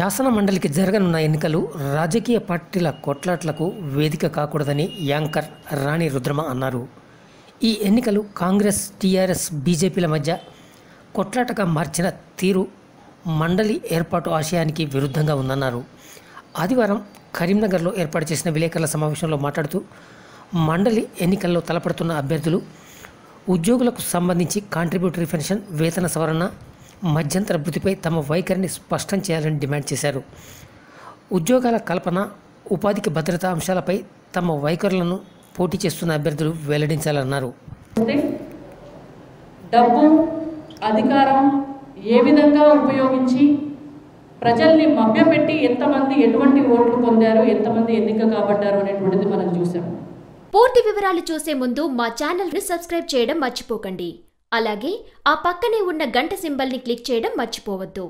శాసన మండలికి జరగనున్న ఎన్నికలు రాజకీయ పార్టీల కొట్లాట్లకు వేదిక కాకూడదని యాంకర్ రాణి రుద్రమ అన్నారు. ఈ ఎన్నికలు కాంగ్రెస్ టీఆర్ఎస్ బీజేపీల మధ్య కొట్లాటగా మార్చిన తీరు మండలి ఏర్పాటు ఆశయానికి విరుద్ధంగా ఉందన్నారు. ఆదివారం కరీంనగర్లో ఏర్పాటు చేసిన విలేకరుల సమావేశంలో మాట్లాడుతూ మండలి ఎన్నికల్లో తలపడుతున్న అభ్యర్థులు ఉద్యోగులకు సంబంధించి కాంట్రిబ్యూటరీ పెన్షన్ వేతన సవరణ మధ్యంతర భృతిపై తమ వైఖరిని స్పష్టం చేయాలని డిమాండ్ చేశారు. ఉద్యోగాల కల్పన ఉపాధికి భద్రతా అంశాలపై తమ వైఖరులను పోటీ చేస్తున్న అభ్యర్థులు వెల్లడించాలన్నారు. డబ్బు అధికారం ఏ విధంగా ఉపయోగించి ప్రజల్ని మభ్యపెట్టి ఎంతమంది ఎటువంటి ఓట్లు పొందారు ఎంతమంది ఎన్నిక కాబడ్డారు అనేటువంటిది మనం చూసాం పూర్తి వివరాలు చూసే ముందు మా ఛానల్ని సబ్స్క్రైబ్ చేయడం మర్చిపోకండి. అలాగే ఆ పక్కనే ఉన్న గంట సింబల్ని క్లిక్ చేయడం మర్చిపోవద్దు.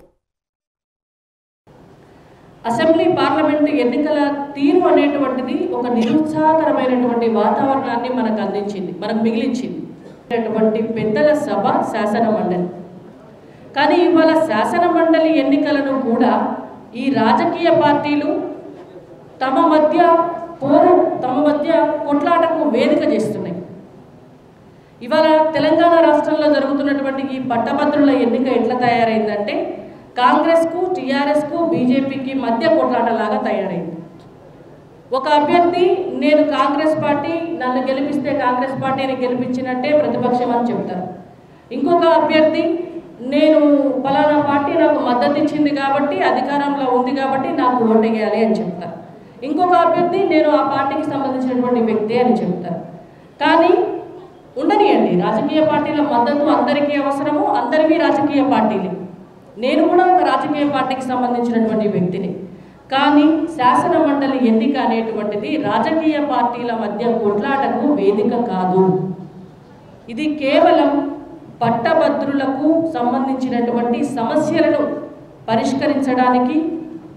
అసెంబ్లీ పార్లమెంట్ ఎన్నికల తీరు అనేటువంటిది ఒక నిరుత్సాహకరమైనటువంటి వాతావరణాన్ని మనకు అందించింది మనకు మిగిలించింది. అటువంటి పెద్దల సభ శాసన మండలి. కానీ ఇవాళ శాసన మండలి ఎన్నికలను కూడా ఈ రాజకీయ పార్టీలు తమ మధ్య పోరు తమ మధ్య కొట్లాటకు వేదిక చేస్తున్నాయి ఇవాళ తెలంగాణ రాష్ట్రంలో జరుగుతున్నటువంటి ఈ పట్టభద్రుల ఎన్నిక ఎట్లా తయారైందంటే కాంగ్రెస్కు టీఆర్ఎస్కు బీజేపీకి మధ్య కొట్లాటలాగా తయారైంది. ఒక అభ్యర్థి నేను కాంగ్రెస్ పార్టీ నన్ను గెలిపిస్తే కాంగ్రెస్ పార్టీని గెలిపించినట్టే ప్రతిపక్షం అని చెప్తారు. ఇంకొక అభ్యర్థి నేను ఫలానా పార్టీ నాకు మద్దతు ఇచ్చింది కాబట్టి అధికారంలో ఉంది కాబట్టి నాకు ఓటేయాలి అని చెప్తారు. ఇంకొక అభ్యర్థి నేను ఆ పార్టీకి సంబంధించినటువంటి వ్యక్తి అని చెప్తారు. కానీ ఉండనియండి. రాజకీయ పార్టీల మద్దతు అందరికీ అవసరము అందరివి రాజకీయ పార్టీలే. నేను కూడా ఒక రాజకీయ పార్టీకి సంబంధించినటువంటి వ్యక్తిని. కానీ శాసన మండలి ఎన్నిక అనేటువంటిది రాజకీయ పార్టీల మధ్య కొట్లాటకు వేదిక కాదు. ఇది కేవలం పట్టభద్రులకు సంబంధించినటువంటి సమస్యలను పరిష్కరించడానికి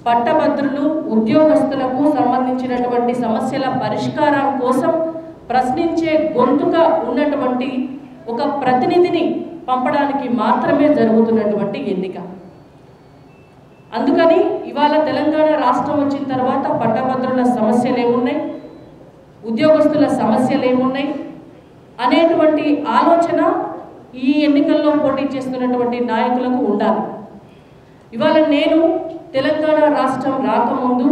పట్టభద్రులు ఉద్యోగస్తులకు సంబంధించినటువంటి సమస్యల పరిష్కారం కోసం ప్రశ్నించే గొంతుగా ఉన్నటువంటి ఒక ప్రతినిధిని పంపడానికి మాత్రమే జరుగుతున్నటువంటి ఎన్నిక. అందుకని ఇవాళ తెలంగాణ రాష్ట్రం వచ్చిన తర్వాత పట్టభద్రుల సమస్యలు ఏమున్నాయి? ఉద్యోగస్తుల సమస్యలు ఏమున్నాయి? అనేటువంటి ఆలోచన ఈ ఎన్నికల్లో పోటీ చేస్తున్నటువంటి నాయకులకు ఉండాలి. ఇవాళ నేను తెలంగాణ రాష్ట్రం రాకముందు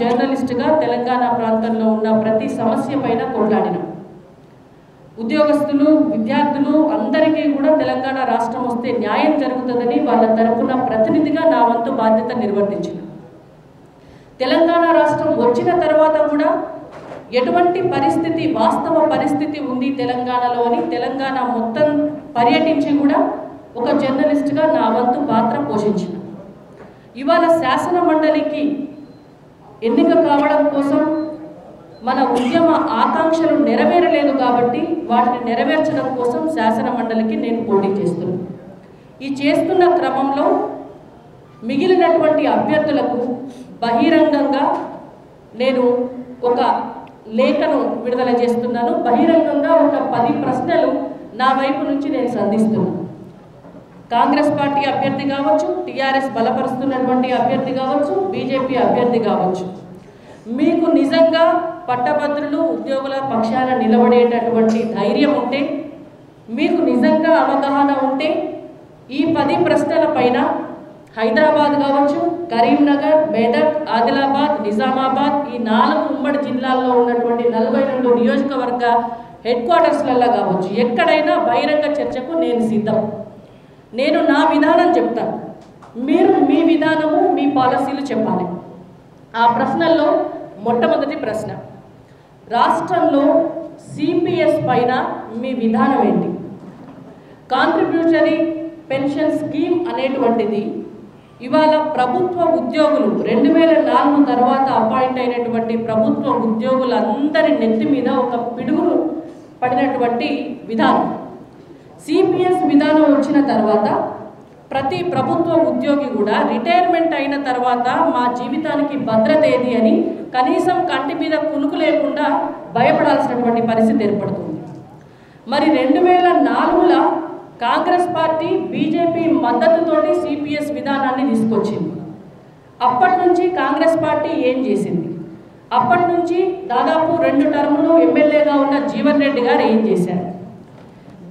జర్నలిస్ట్గా తెలంగాణ ప్రాంతంలో ఉన్న ప్రతి సమస్య పైన కొట్లాడిన. ఉద్యోగస్తులు విద్యార్థులు అందరికీ కూడా తెలంగాణ రాష్ట్రం వస్తే న్యాయం జరుగుతుందని వాళ్ళ తరఫున ప్రతినిధిగా నా వంతు బాధ్యత నిర్వర్తించిన. తెలంగాణ రాష్ట్రం వచ్చిన తర్వాత కూడా ఎటువంటి పరిస్థితి వాస్తవ పరిస్థితి ఉంది తెలంగాణలో అని తెలంగాణ మొత్తం పర్యటించి కూడా ఒక జర్నలిస్ట్గా నా వంతు పాత్ర పోషించిన. ఇవాళ శాసన మండలికి ఎన్నిక కావడం కోసం మన ఉద్యమ ఆకాంక్షలు నెరవేరలేదు కాబట్టి వాటిని నెరవేర్చడం కోసం శాసన మండలికి నేను పోటీ చేస్తున్నాను ఈ చేస్తున్న క్రమంలో మిగిలినటువంటి అభ్యర్థులకు బహిరంగంగా నేను ఒక లేఖను విడుదల చేస్తున్నాను. బహిరంగంగా ఒక పది ప్రశ్నలు నా వైపు నుంచి నేను సంధిస్తున్నాను. కాంగ్రెస్ పార్టీ అభ్యర్థి కావచ్చు టీఆర్ఎస్ బలపరుస్తున్నటువంటి అభ్యర్థి కావచ్చు బీజేపీ అభ్యర్థి కావచ్చు. మీకు నిజంగా పట్టభద్రులు ఉద్యోగుల పక్షాన నిలబడేటటువంటి ధైర్యం ఉంటే మీకు నిజంగా అవగాహన ఉంటే ఈ పది ప్రశ్నల పైన హైదరాబాద్ కావచ్చు కరీంనగర్ మెదక్ ఆదిలాబాద్ నిజామాబాద్ ఈ నాలుగు ఉమ్మడి జిల్లాల్లో ఉన్నటువంటి నలభై రెండు నియోజకవర్గ హెడ్ క్వార్టర్స్లలో కావచ్చు. ఎక్కడైనా బహిరంగ చర్చకు నేను సిద్ధం. నేను నా విధానం చెప్తాను మీరు మీ విధానము మీ పాలసీలు చెప్పాలి. ఆ ప్రశ్నల్లో మొట్టమొదటి ప్రశ్న. రాష్ట్రంలో సిపిఎస్ పైన మీ విధానం ఏంటి? కాంట్రిబ్యూటరీ పెన్షన్ స్కీమ్ అనేటువంటిది ఇవాళ ప్రభుత్వ ఉద్యోగులు రెండు వేల నాలుగు తర్వాత అపాయింట్ అయినటువంటి ప్రభుత్వ ఉద్యోగులందరి నెత్తి మీద ఒక పిడుగులు పడినటువంటి విధానం. సిపిఎస్ విధానం వచ్చిన తర్వాత ప్రతి ప్రభుత్వ ఉద్యోగి కూడా రిటైర్మెంట్ అయిన తర్వాత మా జీవితానికి భద్రత ఏది అని కనీసం కంటి మీద కునుకు లేకుండా భయపడాల్సినటువంటి పరిస్థితి ఏర్పడుతుంది. మరి రెండు వేల నాలుగులో కాంగ్రెస్ పార్టీ బీజేపీ మద్దతుతోటి సిపిఎస్ విధానాన్ని తీసుకొచ్చింది. అప్పటి నుంచి కాంగ్రెస్ పార్టీ ఏం చేసింది? అప్పటి నుంచి దాదాపు రెండు టర్ములు ఎమ్మెల్యేగా ఉన్న జీవన్ రెడ్డి గారు ఏం చేశారు?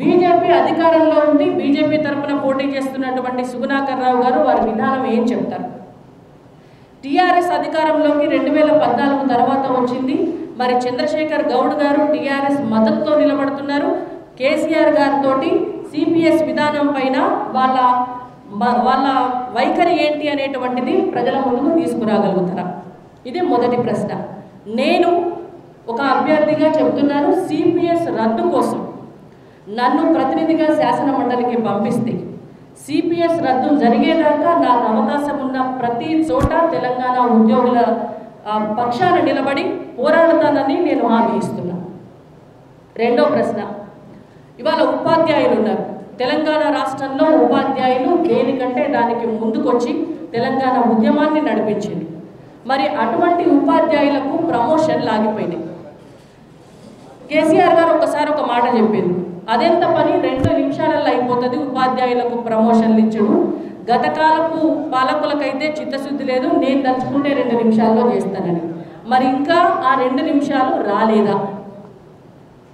బీజేపీ అధికారంలో ఉండి బీజేపీ తరఫున పోటీ చేస్తున్నటువంటి సుగుణాకర్ రావు గారు వారి విధానం ఏం చెప్తారు? టీఆర్ఎస్ అధికారంలోకి రెండు వేల పద్నాలుగు తర్వాత వచ్చింది. మరి చంద్రశేఖర్ గౌడ్ గారు టీఆర్ఎస్ మద్దతుతో నిలబడుతున్నారు. కేసీఆర్ గారితో సిపిఎస్ విధానం పైన వాళ్ళ వాళ్ళ వైఖరి ఏంటి అనేటువంటిది ప్రజల ముందుకు తీసుకురాగలుగుతారా? ఇది మొదటి ప్రశ్న. నేను ఒక అభ్యర్థిగా చెబుతున్నాను. సిపిఎస్ రద్దు కోసం. నన్ను ప్రతినిధిగా శాసన మండలికి పంపిస్తే సిపిఎస్ రద్దు జరిగేదాకా నాకు అవకాశం ఉన్న ప్రతి చోట తెలంగాణ ఉద్యోగుల పక్షాన నిలబడి పోరాడతానని నేను హామీ ఇస్తున్నా. రెండో ప్రశ్న. ఇవాళ ఉపాధ్యాయులు ఉన్నారు. తెలంగాణ రాష్ట్రంలో ఉపాధ్యాయులు దేనికంటే దానికి ముందుకొచ్చి తెలంగాణ ఉద్యమాన్ని నడిపించింది. మరి అటువంటి ఉపాధ్యాయులకు ప్రమోషన్ లాగిపోయింది. కేసీఆర్ గారు ఒకసారి ఒక మాట చెప్పింది. అదెంత పని? రెండు నిమిషాలలో అయిపోతుంది. ఉపాధ్యాయులకు ప్రమోషన్లు ఇచ్చడు. గతకాలపు పాలకులకైతే చిత్తశుద్ధి లేదు. నేను తలుచుకుంటే రెండు నిమిషాల్లో చేస్తానని. మరి ఇంకా ఆ రెండు నిమిషాలు రాలేదా?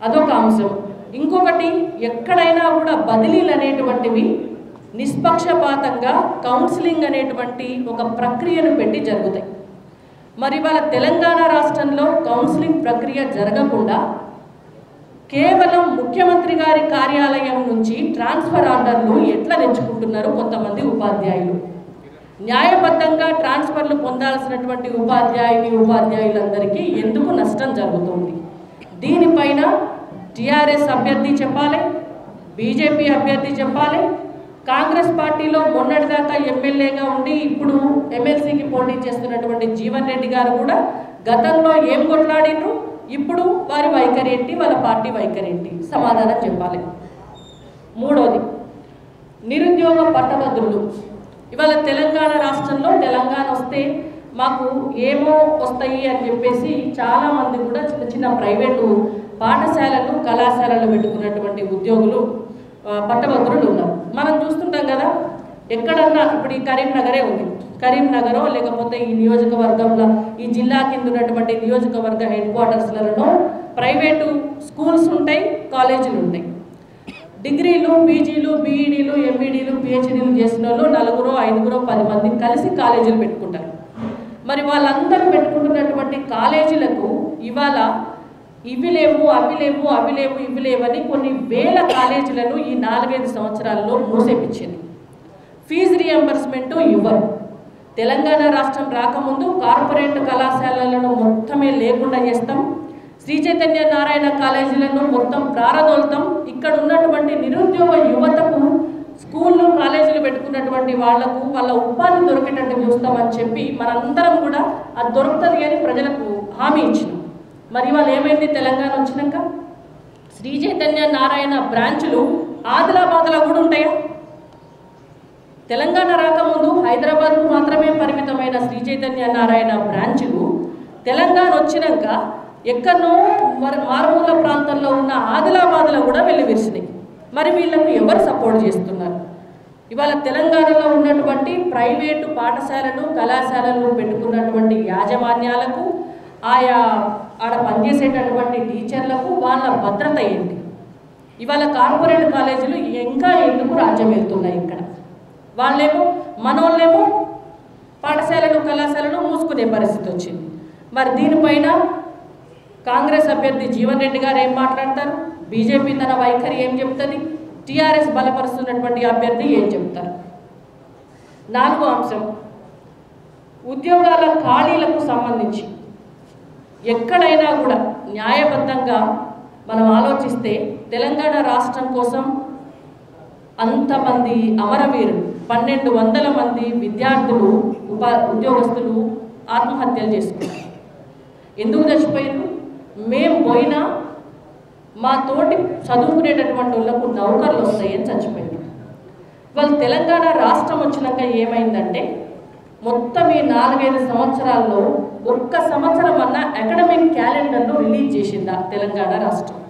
అదొక అంశం. ఇంకొకటి ఎక్కడైనా కూడా బదిలీలు అనేటువంటివి నిష్పక్షపాతంగా కౌన్సిలింగ్ అనేటువంటి ఒక ప్రక్రియను పెట్టి జరుగుతాయి. మరి వాళ్ళ తెలంగాణ రాష్ట్రంలో కౌన్సిలింగ్ ప్రక్రియ జరగకుండా కేవలం ముఖ్యమంత్రి గారి కార్యాలయం నుంచి ట్రాన్స్ఫర్ ఆర్డర్లు ఎట్లా తెచ్చుకుంటున్నారు కొంతమంది ఉపాధ్యాయులు? న్యాయబద్ధంగా ట్రాన్స్ఫర్లు పొందాల్సినటువంటి ఉపాధ్యాయుని ఉపాధ్యాయులందరికీ ఎందుకు నష్టం జరుగుతుంది? దీనిపైన టీఆర్ఎస్ అభ్యర్థి చెప్పాలి బీజేపీ అభ్యర్థి చెప్పాలి కాంగ్రెస్ పార్టీలో మొన్నటిదాకా ఎమ్మెల్యేగా ఉండి ఇప్పుడు ఎమ్మెల్సీకి పోటీ చేస్తున్నటువంటి జీవన్ రెడ్డి గారు కూడా గతంలో ఏం కొట్లాడినరు ఇప్పుడు వారి వైఖరి ఏంటి వాళ్ళ పార్టీ వైఖరి ఏంటి సమాధానం చెప్పాలి. మూడోది నిరుద్యోగ పట్టభద్రులు. ఇవాళ తెలంగాణ రాష్ట్రంలో తెలంగాణ వస్తే మాకు ఏమో వస్తాయి అని చెప్పేసి చాలామంది కూడా చిన్న చిన్న ప్రైవేటు పాఠశాలలు కళాశాలలు పెట్టుకున్నటువంటి ఉద్యోగులు పట్టభద్రులు ఉన్నారు. మనం చూస్తుంటాం కదా ఎక్కడన్నా ఇప్పుడు ఈ కరీంనగరే ఉంది. కరీంనగరో లేకపోతే ఈ నియోజకవర్గంలో ఈ జిల్లా కింద ఉన్నటువంటి నియోజకవర్గ హెడ్ క్వార్టర్స్లలో ప్రైవేటు స్కూల్స్ ఉంటాయి కాలేజీలు ఉంటాయి. డిగ్రీలు పీజీలు బీఈడీలు ఎంఈడీలు పిహెచ్డీలు చేసిన వాళ్ళు నలుగురు ఐదుగురు పది మంది కలిసి కాలేజీలు పెట్టుకుంటారు. మరి వాళ్ళందరూ పెట్టుకుంటున్నటువంటి కాలేజీలకు ఇవాళ ఇవి లేవు అవి లేవు అవి లేవు ఇవి లేవని కొన్ని వేల కాలేజీలను ఈ నాలుగైదు సంవత్సరాల్లో మూసేపించింది. ఫీజు రియంబర్స్మెంట్ ఇవ్వరు. తెలంగాణ రాష్ట్రం రాకముందు కార్పొరేట్ కళాశాలలను మొత్తమే లేకుండా చేస్తాం. శ్రీ చైతన్య నారాయణ కాలేజీలను మొత్తం ప్రారదోలుతాం. ఇక్కడ ఉన్నటువంటి నిరుద్యోగ యువతకు స్కూళ్ళు కాలేజీలు పెట్టుకున్నటువంటి వాళ్ళకు వాళ్ళ ఉపాధి దొరికేటట్టు చూస్తామని చెప్పి మనందరం కూడా అది దొరుకుతుంది అని ప్రజలకు హామీ ఇచ్చినాం. మరి వాళ్ళు ఏమైంది తెలంగాణ వచ్చినాక? శ్రీ చైతన్య నారాయణ బ్రాంచులు ఆదిలాబాద్లో కూడా ఉంటాయా? తెలంగాణ రాకముందు హైదరాబాద్కు మాత్రమే పరిమితమైన శ్రీ చైతన్య నారాయణ బ్రాంచ్లు తెలంగాణ వచ్చినాక ఎక్కడనో మరి మారుమూల ప్రాంతంలో ఉన్న ఆదిలాబాద్లో కూడా వెళ్ళి విరిసినాయి మరి వీళ్ళకు ఎవరు సపోర్ట్ చేస్తున్నారు? ఇవాళ తెలంగాణలో ఉన్నటువంటి ప్రైవేటు పాఠశాలలు కళాశాలలు పెట్టుకున్నటువంటి యాజమాన్యాలకు ఆయా ఆడ పనిచేసేటటువంటి టీచర్లకు వాళ్ళ భద్రత ఏంటి? ఇవాళ కార్పొరేట్ కాలేజీలు ఇంకా ఎందుకు రాజ్యం వెళ్తున్నాయి ఇక్కడ? వాళ్ళేమో మనోళ్ళేమో పాఠశాలలు కళాశాలలు మూసుకునే పరిస్థితి వచ్చింది. మరి దీనిపైన కాంగ్రెస్ అభ్యర్థి జీవన్ రెడ్డి గారు ఏం మాట్లాడతారు? బీజేపీ తన వైఖరి ఏం చెప్తుంది? టీఆర్ఎస్ బలపరుస్తున్నటువంటి అభ్యర్థి ఏం చెప్తారు? నాలుగో అంశం. ఉద్యోగాల ఖాళీలకు సంబంధించి ఎక్కడైనా కూడా న్యాయబద్ధంగా మనం ఆలోచిస్తే తెలంగాణ రాష్ట్రం కోసం అంతమంది అమరవీరులు పన్నెండు వందల మంది విద్యార్థులు ఉపా ఉద్యోగస్తులు ఆత్మహత్యలు చేసుకున్నారు. ఎందుకు చచ్చిపోయారు మేము పోయినా మా తోటి చదువుకునేటటువంటి వాళ్ళకు నౌకర్లు వస్తాయని చచ్చిపోయారు వాళ్ళు తెలంగాణ రాష్ట్రం వచ్చినాక ఏమైందంటే మొత్తం ఈ నాలుగైదు సంవత్సరాల్లో ఒక్క సంవత్సరం అన్న అకాడమిక్ క్యాలెండర్ను రిలీజ్ చేసిందా తెలంగాణ రాష్ట్రం.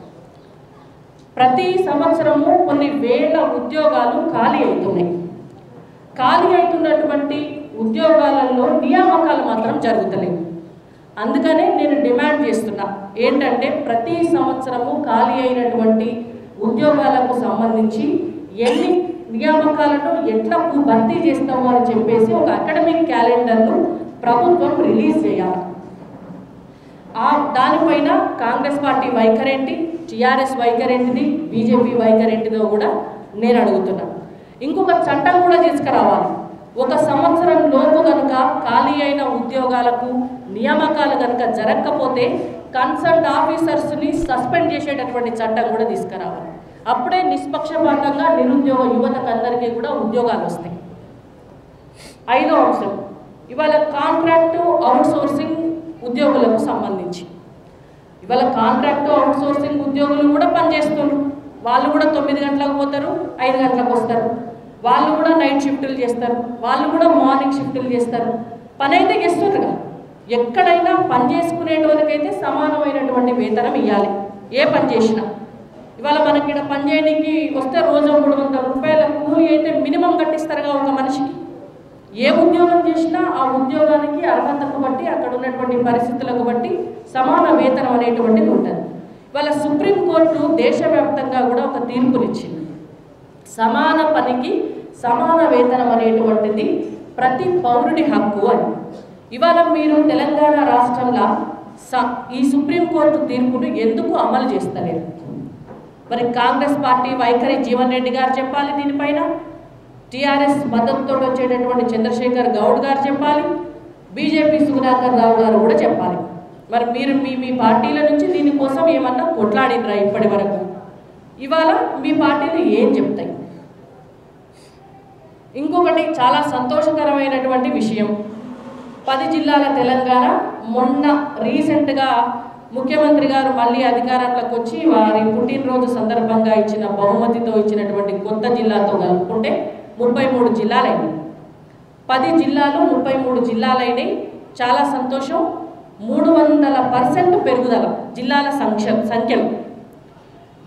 ప్రతి సంవత్సరము కొన్ని వేల ఉద్యోగాలు ఖాళీ అవుతున్నాయి. ఖాళీ అవుతున్నటువంటి ఉద్యోగాలలో నియామకాలు మాత్రం జరుగుతలేవు. అందుకనే నేను డిమాండ్ చేస్తున్నా ఏంటంటే ప్రతి సంవత్సరము ఖాళీ అయినటువంటి ఉద్యోగాలకు సంబంధించి ఎన్ని నియామకాలను ఎట్లా భర్తీ చేస్తాము అని చెప్పేసి ఒక అకాడమిక్ క్యాలెండర్ను ప్రభుత్వం రిలీజ్ చేయాలి. ఆ దానిపైన కాంగ్రెస్ పార్టీ వైఖరేంటి టీఆర్ఎస్ వైఖరేంటిది బీజేపీ వైఖరేంటిదో కూడా నేను అడుగుతున్నాను ఇంకొక చట్టం కూడా తీసుకురావాలి. ఒక సంవత్సరం లోపు కనుక ఖాళీ అయిన ఉద్యోగాలకు నియామకాలు కనుక జరగకపోతే కన్సర్న్ ఆఫీసర్స్ని సస్పెండ్ చేసేటటువంటి చట్టం కూడా తీసుకురావాలి. అప్పుడే నిష్పక్షపాతంగా నిరుద్యోగ యువతకు అందరికీ కూడా ఉద్యోగాలు వస్తాయి. ఐదో అంశం. ఇవాళ కాంట్రాక్టు అవుట్సోర్సింగ్ ఉద్యోగులకు సంబంధించి. ఇవాళ కాంట్రాక్టు అవుట్సోర్సింగ్ ఉద్యోగులు కూడా పనిచేస్తున్నారు. వాళ్ళు కూడా తొమ్మిది గంటలకు పోతారు ఐదు గంటలకు వస్తారు. వాళ్ళు కూడా నైట్ షిఫ్టులు చేస్తారు. వాళ్ళు కూడా మార్నింగ్ షిఫ్టులు చేస్తారు. పని అయితే చేస్తుందిగా ఎక్కడైనా పని చేసుకునేటోళ్ళకైతే సమానమైనటువంటి వేతనం ఇవ్వాలి ఏ పని చేసినా. ఇవాళ మనకి ఇక్కడ పని చేయడానికి వస్తే రోజు మూడు వందల రూపాయల కూలి అయితే మినిమం కట్టిస్తారుగా ఒక మనిషికి. ఏ ఉద్యోగం చేసినా ఆ ఉద్యోగానికి అర్హతకు బట్టి అక్కడ ఉన్నటువంటి పరిస్థితులకు బట్టి సమాన వేతనం అనేటువంటిది ఉంటుంది. ఇవాళ సుప్రీంకోర్టు దేశవ్యాప్తంగా కూడా ఒక తీర్పునిచ్చింది. సమాన పనికి సమాన వేతనం అనేటువంటిది ప్రతి పౌరుడి హక్కు అని. ఇవాళ మీరు తెలంగాణ రాష్ట్రంలో స ఈ సుప్రీంకోర్టు తీర్పును ఎందుకు అమలు చేస్తలేరు మరి కాంగ్రెస్ పార్టీ వైఖరి జీవన్ రెడ్డి గారు చెప్పాలి దీనిపైన? టీఆర్ఎస్ మద్దతుతో వచ్చేటటువంటి చంద్రశేఖర్ గౌడ్ గారు చెప్పాలి? బీజేపీ సుధాకర్ రావు గారు కూడా చెప్పాలి. మరి మీరు మీ మీ పార్టీల నుంచి దీనికోసం ఏమన్నా కొట్లాడినరా ఇప్పటి వరకు? ఇవాళ మీ పార్టీలు ఏం చెప్తాయి? ఇంకొకటి చాలా సంతోషకరమైనటువంటి విషయం. పది జిల్లాల తెలంగాణ మొన్న రీసెంట్గా ముఖ్యమంత్రి గారు మళ్ళీ అధికారంలోకి వచ్చి వారి పుట్టినరోజు సందర్భంగా ఇచ్చిన బహుమతితో ఇచ్చినటువంటి కొత్త జిల్లాతో కలుపుకుంటే ముప్పై మూడు జిల్లాలైనవి పది జిల్లాలు ముప్పై మూడు జిల్లాలైనవి చాలా సంతోషం. మూడు వందల పర్సెంట్ పెరుగుదల జిల్లాల సంఖ్య సంఖ్యలో.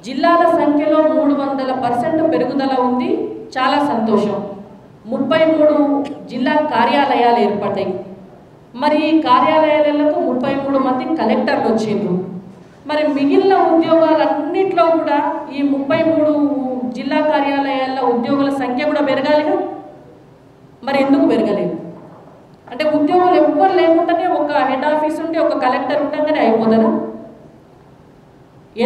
జిల్లాల సంఖ్యలో మూడు వందల పర్సెంట్ పెరుగుదల ఉంది. చాలా సంతోషం. ముప్పై మూడు జిల్లా కార్యాలయాలు ఏర్పడ్డాయి. మరి ఈ కార్యాలయాలకు ముప్పై మూడు మంది కలెక్టర్లు వచ్చిండ్రు. మరి మిగిలిన ఉద్యోగాలన్నింటిలో కూడా ఈ ముప్పై మూడు జిల్లా కార్యాలయాల ఉద్యోగుల సంఖ్య కూడా పెరగాలిగా? మరి ఎందుకు పెరగలేదు? అంటే ఉద్యోగులు ఎవ్వరు లేకుండానే ఒక హెడ్ ఆఫీస్ ఉంటే ఒక కలెక్టర్ ఉండగానే అయిపోతారా.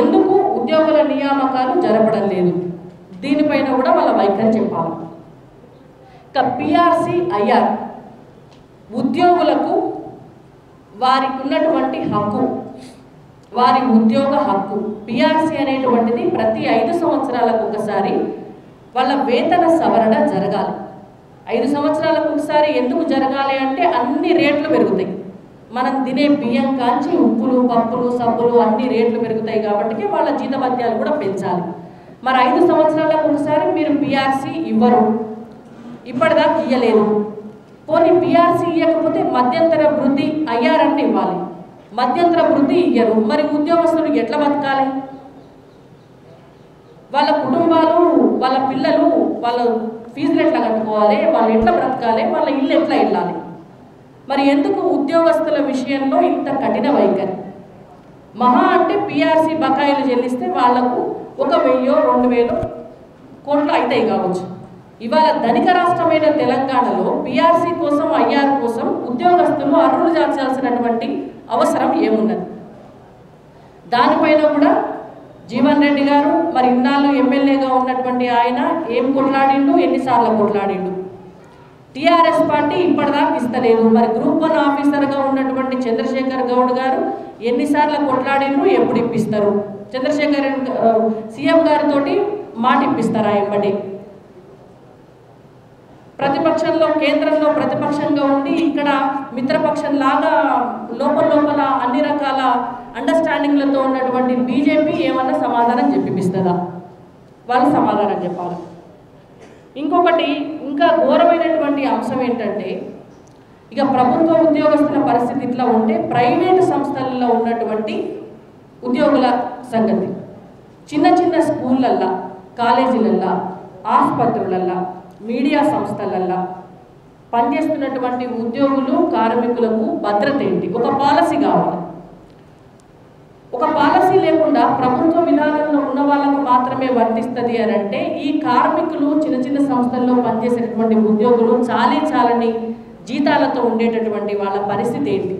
ఎందుకు ఉద్యోగుల నియామకాలు జరపడం లేదు? దీనిపైన కూడా వాళ్ళ వైఖరి చెప్పాలి. ఇక పిఆర్సి ఐఆర్ ఉద్యోగులకు వారికి ఉన్నటువంటి హక్కు వారి ఉద్యోగ హక్కు. పిఆర్సి అనేటువంటిది ప్రతి ఐదు సంవత్సరాలకు ఒకసారి వాళ్ళ వేతన సవరణ జరగాలి. ఐదు సంవత్సరాలకు ఒకసారి ఎందుకు జరగాలి అంటే అన్ని రేట్లు పెరుగుతాయి. మనం తినే బియ్యం కాంచి ఉప్పులు పప్పులు సబ్బులు అన్ని రేట్లు పెరుగుతాయి కాబట్టి వాళ్ళ జీతభత్యాలు కూడా పెంచాలి. మరి ఐదు సంవత్సరాలకు ఒకసారి మీరు పిఆర్సీ ఇవ్వరు. ఇప్పటిదాకా ఇయ్యలేదు. పోనీ పిఆర్సీ ఇవ్వకపోతే మధ్యంతర వృద్ధి అయ్యారంటే ఇవ్వాలి. మధ్యంతర వృద్ధి ఇయ్యరు. మరి ఉద్యోగస్తులు ఎట్లా బతకాలి? వాళ్ళ కుటుంబాలు వాళ్ళ పిల్లలు వాళ్ళ ఫీజులు ఎట్లా కట్టుకోవాలి వాళ్ళు ఎట్లా బ్రతకాలి వాళ్ళ ఇల్లు ఎట్లా వెళ్ళాలి మరి ఎందుకు ఉద్యోగస్తుల విషయంలో ఇంత కఠిన వైఖరి? మహా అంటే పిఆర్సీ బకాయిలు చెల్లిస్తే వాళ్ళకు ఒక వెయ్యో రెండు వేలు కోట్లు అవుతాయి కావచ్చు. ఇవాళ ధనిక రాష్ట్రమైన తెలంగాణలో పిఆర్సీ కోసం ఐఆర్ కోసం ఉద్యోగస్తులు అర్హులు చేర్చాల్సినటువంటి అవసరం ఏమున్నది? దానిపైన కూడా జీవన్ రెడ్డి గారు మరి ఇన్నాళ్ళు ఎమ్మెల్యేగా ఉన్నటువంటి ఆయన ఏం కొట్లాడిండు? ఎన్నిసార్లు కొట్లాడిండు? టీఆర్ఎస్ పార్టీ ఇప్పటిదాకా ఇస్తలేదు. మరి గ్రూప్ వన్ ఆఫీసర్గా ఉన్నటువంటి చంద్రశేఖర్ గౌడ్ గారు ఎన్నిసార్లు కొట్లాడిండ్రు? ఎప్పుడు ఇప్పిస్తారు? చంద్రశేఖర్ సీఎం గారితో మాట ఇప్పిస్తారా ఎంబడి ప్రతిపక్షంలో కేంద్రంలో ప్రతిపక్షంగా ఉండి ఇక్కడ మిత్రపక్షం లాగా లోపల లోపల అన్ని రకాల అండర్స్టాండింగ్లతో ఉన్నటువంటి బీజేపీ ఏమన్నా సమాధానం చెప్పిస్తుందా వాళ్ళు సమాధానం చెప్పాలి. ఇంకొకటి ఇంకా ఘోరమైనటువంటి అంశం ఏంటంటే ఇక ప్రభుత్వ ఉద్యోగస్తుల పరిస్థితి ఇట్లా ఉంటే ప్రైవేటు సంస్థలలో ఉన్నటువంటి ఉద్యోగుల సంగతి. చిన్న చిన్న స్కూళ్ళల్లో కాలేజీలల్లో ఆసుపత్రులల్లో మీడియా సంస్థలల్లో పనిచేస్తున్నటువంటి ఉద్యోగులు కార్మికులకు భద్రత ఏంటి? ఒక పాలసీ కావాలి. ఒక పాలసీ లేకుండా ప్రభుత్వ విధానంలో ఉన్న వాళ్ళకు మాత్రమే వర్తిస్తుంది అని అంటే ఈ కార్మికులు చిన్న చిన్న సంస్థల్లో పనిచేసేటటువంటి ఉద్యోగులు చాలీ చాలని జీతాలతో ఉండేటటువంటి వాళ్ళ పరిస్థితి ఏంటి?